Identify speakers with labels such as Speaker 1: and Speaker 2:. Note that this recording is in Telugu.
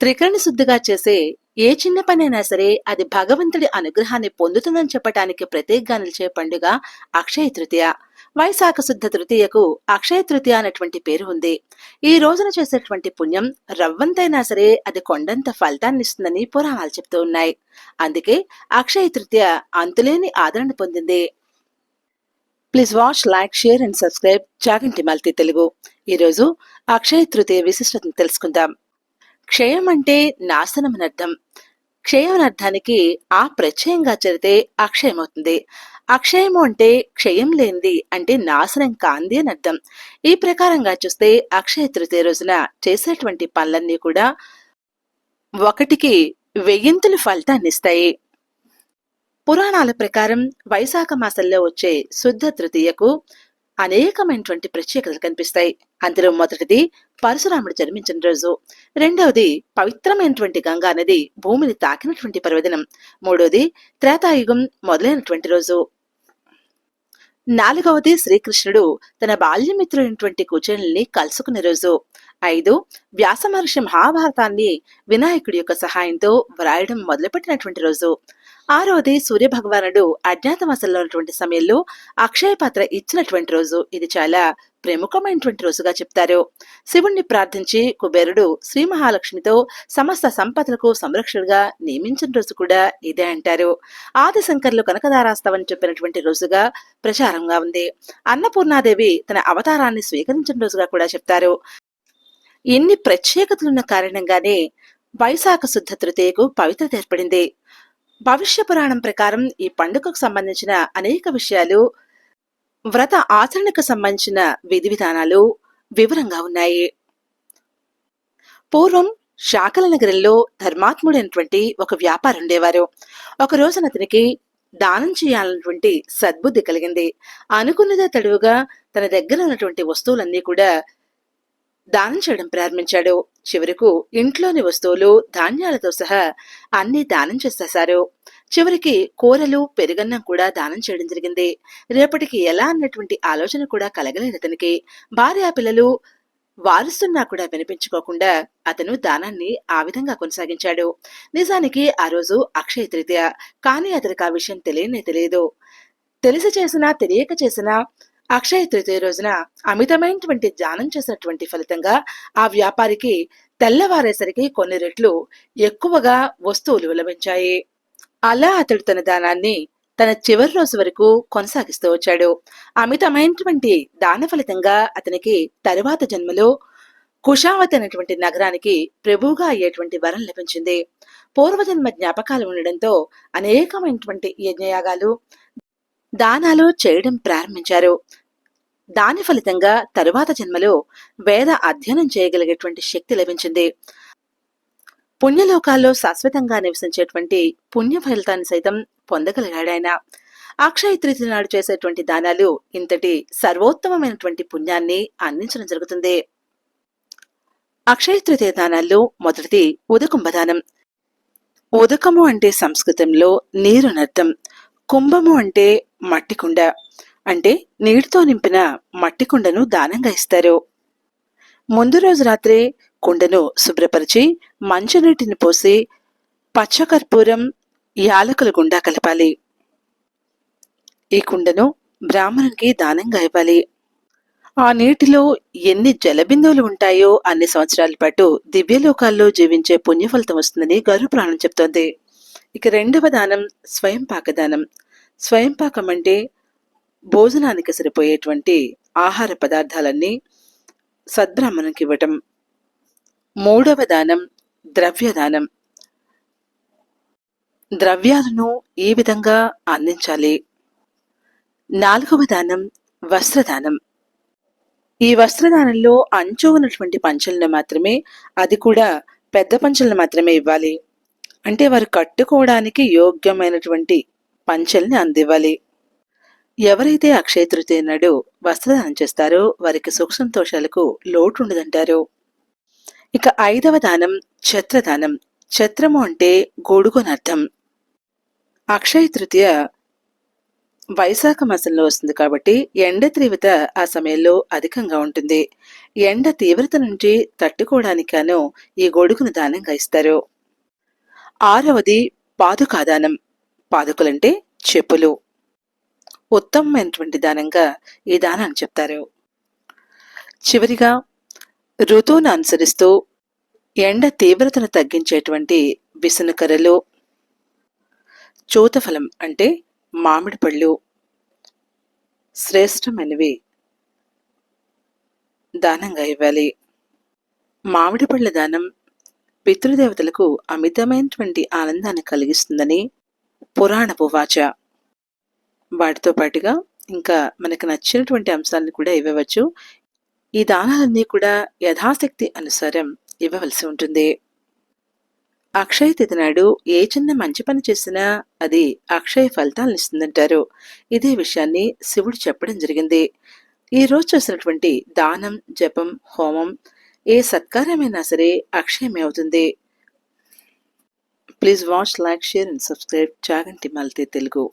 Speaker 1: త్రికరణ శుద్ధిగా చేసే ఏ చిన్న పనైనా సరే అది భగవంతుడి అనుగ్రహాన్ని పొందుతుందని చెప్పటానికి ప్రత్యేకంగా నిలిచే పండుగ అక్షయ తృతీయ. వైశాఖ శుద్ధ తృతీయకు అక్షయ తృతీయ అనేటువంటి పేరు ఉంది. ఈ రోజున చేసేటువంటి పుణ్యం రవ్వంతైనా సరే అది కొండంత ఫలితాన్ని ఇస్తుందని పురాణాలు చెప్తూ ఉన్నాయి. అందుకే అక్షయ తృతీయ అంతులేని ఆదరణ పొందింది. Please watch like share and subscribe. Chaganti Malti Telugu. ఈరోజు అక్షయ తృతీయ విశిష్టతను తెలుసుకుందాం. క్షయం అంటే నాశనం అర్థం. క్షయం అర్థానికి ఆ ప్రత్యయంగా చెరితే అక్షయమవుతుంది. అక్షయము అంటే క్షయం లేనిది అంటే నాశనం కాంది అని అర్థం. ఈ ప్రకారంగా చూస్తే అక్షయ తృతీయ రోజున చేసేటువంటి పనులన్నీ కూడా ఒకటికి వెయ్యింతులు ఫలితాన్ని ఇస్తాయి. పురాణాల ప్రకారం వైశాఖ మాసంలో వచ్చే శుద్ధ తృతీయకు అనేకమైనటువంటి ప్రత్యేకతలు కనిపిస్తాయి. అందులో మొదటిది పరశురాముడు జన్మించిన రోజు. రెండవది పవిత్రమైనటువంటి గంగా నది భూమిని తాకినటువంటి పర్వదినం. మూడవది త్రేతాయుగం మొదలైనటువంటి రోజు. నాలుగవది శ్రీకృష్ణుడు తన బాల్యమిత్రుడైనటువంటి కుచేలుని కలుసుకునే రోజు. ఐదు వ్యాసమహర్షి మహాభారతాన్ని వినాయకుడి యొక్క సహాయంతో వ్రాయడం మొదలుపెట్టినటువంటి రోజు. ఆరోది సూర్య భగవానుడు అజ్ఞాతవాసంలో ఉన్నటువంటి సమయంలో అక్షయ పాత్ర ఇచ్చినటువంటి రోజు. ఇది చాలా ప్రముఖమైనటువంటి రోజుగా చెప్తారు. శివుణ్ణి ప్రార్థించి కుబేరుడు శ్రీ మహాలక్ష్మితో సమస్త సంపదలకు సంరక్షణగా నియమించిన రోజు కూడా ఇదే అంటారు. ఆదిశంకర్లు కనకదారాస్తావని చెప్పినటువంటి రోజుగా ప్రచారంగా ఉంది. అన్నపూర్ణాదేవి తన అవతారాన్ని స్వీకరించిన రోజుగా కూడా చెప్తారు. ఇన్ని ప్రత్యేకతలున్న కారణంగానే వైశాఖ శుద్ధ తృతీయకు పవిత్రత ఏర్పడింది. భవిష్య పురాణం ప్రకారం ఈ పండుగకు సంబంధించిన అనేక విషయాలు వ్రత ఆచరణకు సంబంధించిన విధి విధానాలు వివరంగా ఉన్నాయి. పూర్వం శాకల నగరంలో ధర్మాత్ముడైనటువంటి ఒక వ్యాపారం ఉండేవారు. ఒక రోజున అతనికి దానం చేయాలన్నటువంటి సద్బుద్ధి కలిగింది. అనుకున్నదే తడువుగా తన దగ్గర ఉన్నటువంటి వస్తువులన్నీ కూడా దానం చేయడం ప్రారంభించాడు. చివరకు ఇంట్లోని వస్తువులు ధాన్యాలతో సహా అన్ని దానం చేసేశారు. చివరికి కూరలు పెరుగన్నం కూడా దానం చేయడం జరిగింది. రేపటికి ఎలా అన్నటువంటి ఆలోచన కూడా కలగలేదు అతనికి. భార్య పిల్లలు వారుస్తున్నా కూడా వినిపించుకోకుండా అతను దానాన్ని ఆ విధంగా కొనసాగించాడు. నిజానికి ఆ రోజు అక్షయ తృతీయ కానీ అతనికి ఆ విషయం తెలియనే తెలియదు. తెలిసి చేసినా తెలియక చేసినా అక్షయ తృతీయ రోజున అమితమైనటువంటి ధ్యానం చేసినటువంటి ఫలితంగా ఆ వ్యాపారికి తెల్లవారేసరికి కొన్ని రెట్లు ఎక్కువగా వస్తువులు లభించాయి అలా అతడు తన దానాన్ని తన చివరి రోజు వరకు కొనసాగిస్తూ వచ్చాడు. అమితమైనటువంటి దాన ఫలితంగా అతనికి తరువాత జన్మలో కుషావతి అనేటువంటి నగరానికి ప్రభువుగా అయ్యేటువంటి వరం లభించింది. పూర్వజన్మ జ్ఞాపకాలు ఉండడంతో అనేకమైనటువంటి యజ్ఞయాగాలు దానాలు చేయడం ప్రారంభించారు. దాని ఫలితంగా తరువాత జన్మలో వేద అధ్యయనం చేయగలిగేటువంటి శక్తి లభించింది. పుణ్యలోకాల్లో శాశ్వతంగా నివసించేటువంటి పుణ్య ఫలితాన్ని సైతం పొందగలిగాడాయన అక్షయ తృతీయ నాడు చేసేటువంటి దానాలు ఇంతటి సర్వోత్తమమైనటువంటి పుణ్యాన్ని అందించడం జరుగుతుంది. అక్షయ తృతీయ దానాల్లో మొదటిది ఉదకుంభదానం ఉదకము అంటే సంస్కృతంలో నీరు నర్థం కుంభము అంటే మట్టి కుండ అంటే నీటితో నింపిన మట్టి కుండను దానంగా ఇస్తారు. ముందు రోజు రాత్రే కుండను శుభ్రపరిచి మంచినీటిని పోసి పచ్చకర్పూరం యాలకుల గుండా కలపాలి. ఈ కుండను బ్రాహ్మణునికి దానంగా ఇవ్వాలి. ఆ నీటిలో ఎన్ని జలబిందువులు ఉంటాయో అన్ని సంవత్సరాల పాటు దివ్యలోకాల్లో జీవించే పుణ్యఫలితం వస్తుందని గరుపురాణం చెప్తోంది. ఇక రెండవ దానం స్వయం పాకదానం స్వయం పాకం అంటే భోజనానికి సరిపోయేటువంటి ఆహార పదార్థాలన్నీ సద్బ్రాహ్మణునికి ఇవ్వటం. మూడవ దానం ద్రవ్యదానం. ద్రవ్యాలను ఈ విధంగా అందించాలి? నాలుగవ దానం వస్త్రదానం. ఈ వస్త్రదానంలో అంచు ఉన్నటువంటి పంచలను మాత్రమే అది కూడా పెద్ద పంచలను మాత్రమే ఇవ్వాలి. అంటే వారు కట్టుకోవడానికి యోగ్యమైనటువంటి పంచల్ని అందివ్వాలి. ఎవరైతే అక్షయ తృతీయ నాడు వస్త్రదానం చేస్తారో వారికి సుఖ సంతోషాలకు లోటు ఉండదంటారు ఇక ఐదవ దానం ఛత్రదానం. ఛత్రము అంటే గొడుగు అర్థం. అక్షయ తృతీయ వైశాఖ మాసంలో వస్తుంది కాబట్టి ఎండ తీవ్రత ఆ సమయంలో అధికంగా ఉంటుంది. ఎండ తీవ్రత నుంచి తట్టుకోవడానికి ఈ గొడుగును దానంగా ఇస్తారు. ఆరవది పాదుకాదానం. పాదుకులంటే చెప్పులు. ఉత్తమమైనటువంటి దానంగా ఈ దానాన్ని చెప్తారు. చివరిగా ఋతువును అనుసరిస్తూ ఎండ తీవ్రతను తగ్గించేటువంటి విసనకర్రలు చూతఫలం అంటే మామిడి పళ్ళు శ్రేష్టమైనవి దానంగా ఇవ్వాలి. మామిడి పళ్ళ దానం పితృదేవతలకు అమితమైనటువంటి ఆనందాన్ని కలిగిస్తుందని పురాణపువాచ వాటితో పాటుగా ఇంకా మనకు నచ్చినటువంటి అంశాలను కూడా ఇవ్వవచ్చు. ఈ దానాలన్నీ కూడా యథాశక్తి అనుసారం ఇవ్వవలసి ఉంటుంది. అక్షయ తిథి నాడు ఏ చిన్న మంచి పని చేసినా అది అక్షయ ఫలితాలను ఇస్తుందంటారు. ఇదే విషయాన్ని శివుడు చెప్పడం జరిగింది. ఈ రోజు చేసినటువంటి దానం జపం హోమం ఏ సత్కారమైనా సరే అక్షయమే అవుతుంది. Please watch like share and subscribe. Chaganti మల్తే Telugu.